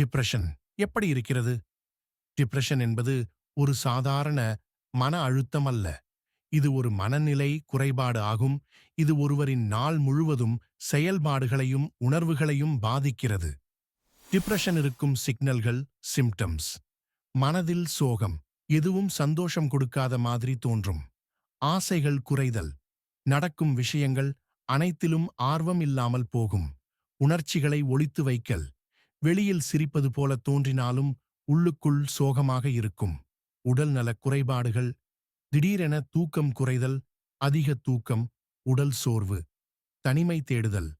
Depression. எப்படி இருக்கிறது? Depression என்பது ஒரு சாதாரண மன அழுத்தம் அல்ல. இது ஒரு மனநிலை குறைபாடு ஆகும். இது ஒருவரின் நாள் முழுவதும் செயல்பாடுகளையும் உணர்வுகளையும் பாதிக்கிறது. டிப்ரெஷன் இருக்கும் சிக்னல்கள் சிம்டம்ஸ். மனதில் சோகம் எதுவும் சந்தோஷம் கொடுக்காத மாதிரி தோன்றும். ஆசைகள் குறைதல். நடக்கும் விஷயங்கள் அனைத்திலும் ஆர்வம் இல்லாமல் போகும். உணர்ச்சிகளை ஒளித்து வைக்கல். வெளியில் சிரிப்பது போல தோன்றினாலும் உள்ளுக்குள் சோகமாக இருக்கும். உடல்நலக் குறைபாடுகள் திடீரென தூக்கம் குறைதல் அதிக தூக்கம் உடல் சோர்வு தனிமை தேடுதல்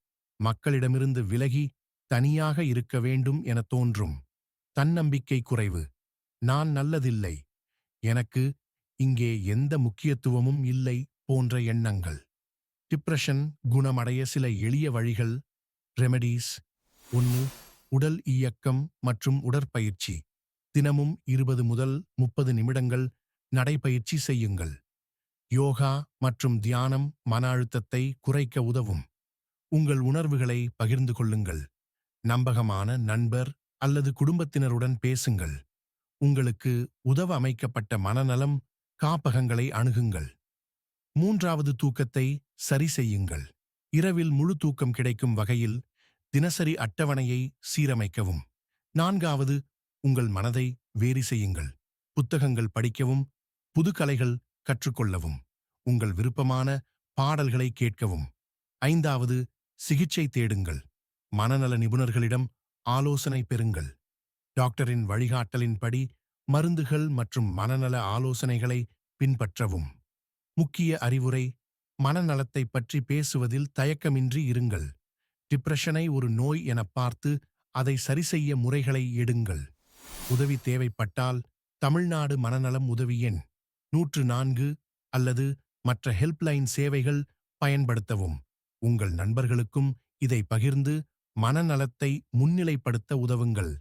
மக்களிடமிருந்து விலகி தனியாக இருக்க வேண்டும் என தோன்றும். தன்னம்பிக்கை குறைவு நான் நல்லதில்லை எனக்கு இங்கே எந்த முக்கியத்துவமும் இல்லை போன்ற எண்ணங்கள். டிப்ரெஷன் குணமடைய சில எளிய வழிகள் ரெமெடிஸ் ஒன்று உடல் இயக்கம் மற்றும் உடற்பயிற்சி. தினமும் இருபது முதல் முப்பது நிமிடங்கள் நடைபயிற்சி செய்யுங்கள். யோகா மற்றும் தியானம் மன அழுத்தத்தை குறைக்க உதவும். உங்கள் உணர்வுகளை பகிர்ந்து கொள்ளுங்கள். நம்பகமான நண்பர் அல்லது குடும்பத்தினருடன் பேசுங்கள். உங்களுக்கு உதவ அமைக்கப்பட்ட மனநலம் காப்பகங்களை அணுகுங்கள். மூன்றாவது தூக்கத்தை சரி செய்யுங்கள். இரவில் முழு தூக்கம் கிடைக்கும் வகையில் தினசரி அட்டவணையை சீரமைக்கவும். நான்காவது உங்கள் மனதை வேரி செய்யுங்கள். புத்தகங்கள் படிக்கவும் புது கலைகள் கற்றுக்கொள்ளவும் உங்கள் விருப்பமான பாடல்களை கேட்கவும். ஐந்தாவது சிகிச்சை தேடுங்கள். மனநல நிபுணர்களிடம் ஆலோசனை பெறுங்கள். டாக்டரின் வழிகாட்டலின்படி மருந்துகள் மற்றும் மனநல ஆலோசனைகளை பின்பற்றவும். முக்கிய அறிவுரை மனநலத்தை பற்றி பேசுவதில் தயக்கமின்றி இருங்கள். டிப்ரெஷனை ஒரு நோய் என பார்த்து அதை சரிசெய்ய முறைகளை எடுங்கள். உதவி தேவைப்பட்டால் தமிழ்நாடு மனநலம் உதவி எண் நூற்று நான்கு அல்லது மற்ற ஹெல்ப்லைன் சேவைகள் பயன்படுத்தவும். உங்கள் நண்பர்களுக்கும் இதை பகிர்ந்து மனநலத்தை முன்னிலைப்படுத்த உதவுங்கள்.